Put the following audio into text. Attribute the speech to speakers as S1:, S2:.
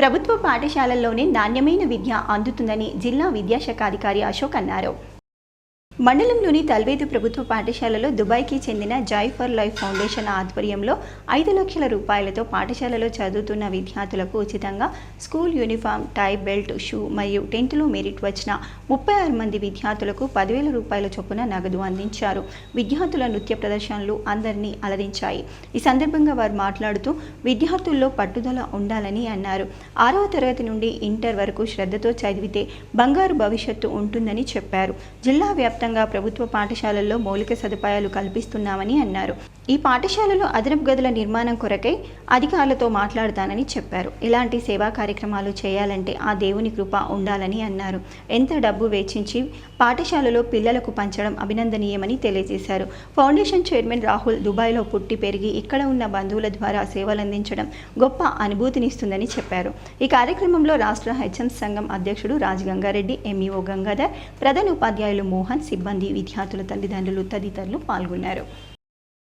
S1: ప్రభుత్వ పాఠశాలల్లోనే నాణ్యమైన విద్య అందుతుందని జిల్లా విద్యాశాఖ అధికారి అశోక్ అన్నారు. మండలంలోని తల్వేదు ప్రభుత్వ పాఠశాలలో దుబాయ్కి చెందిన జాయ్ ఫర్ లైఫ్ ఫౌండేషన్ ఆధ్వర్యంలో ఐదు లక్షల రూపాయలతో పాఠశాలలో చదువుతున్న విద్యార్థులకు ఉచితంగా school uniform tie belt shoe మరియు టెన్త్లో మెరిట్ వచ్చిన ముప్పై ఆరు మంది విద్యార్థులకు పదివేల రూపాయల చొప్పున నగదు అందించారు. విద్యార్థుల నృత్య ప్రదర్శనలు అందరినీ అలరించాయి. ఈ సందర్భంగా వారు మాట్లాడుతూ విద్యార్థుల్లో పట్టుదల ఉండాలని అన్నారు. ఆరవ తరగతి నుండి ఇంటర్ వరకు శ్రద్ధతో చదివితే బంగారు భవిష్యత్తు ఉంటుందని చెప్పారు. జిల్లా వ్యాప్తంగా ప్రభుత్వ పాఠశాలల్లో మౌలిక సదుపాయాలు కల్పిస్తున్నామని అన్నారు. ఈ పాఠశాలలో అదనపు గదుల నిర్మాణం కొరకై అధికారులతో మాట్లాడతానని చెప్పారు. ఇలాంటి సేవా కార్యక్రమాలు చేయాలంటే ఆ దేవుని కృప ఉండాలని అన్నారు. ఎంత డబ్బు వెచ్చించి పాఠశాలలో పిల్లలకు పంచడం అభినందనీయమని తెలియజేశారు. ఫౌండేషన్ చైర్మన్ రాహుల్ దుబాయ్లో పుట్టి పెరిగి ఇక్కడ ఉన్న బంధువుల ద్వారా సేవలందించడం గొప్ప అనుభూతినిస్తుందని చెప్పారు. ఈ కార్యక్రమంలో రాష్ట్ర హెచ్ఎం సంఘం అధ్యక్షుడు రాజగంగారెడ్డి ఎంఈఓ గంగాధర్ ప్రధాన ఉపాధ్యాయులు మోహన్ సి సిబ్బంది విద్యార్థుల తల్లిదండ్రులు తదితరులు పాల్గొన్నారు.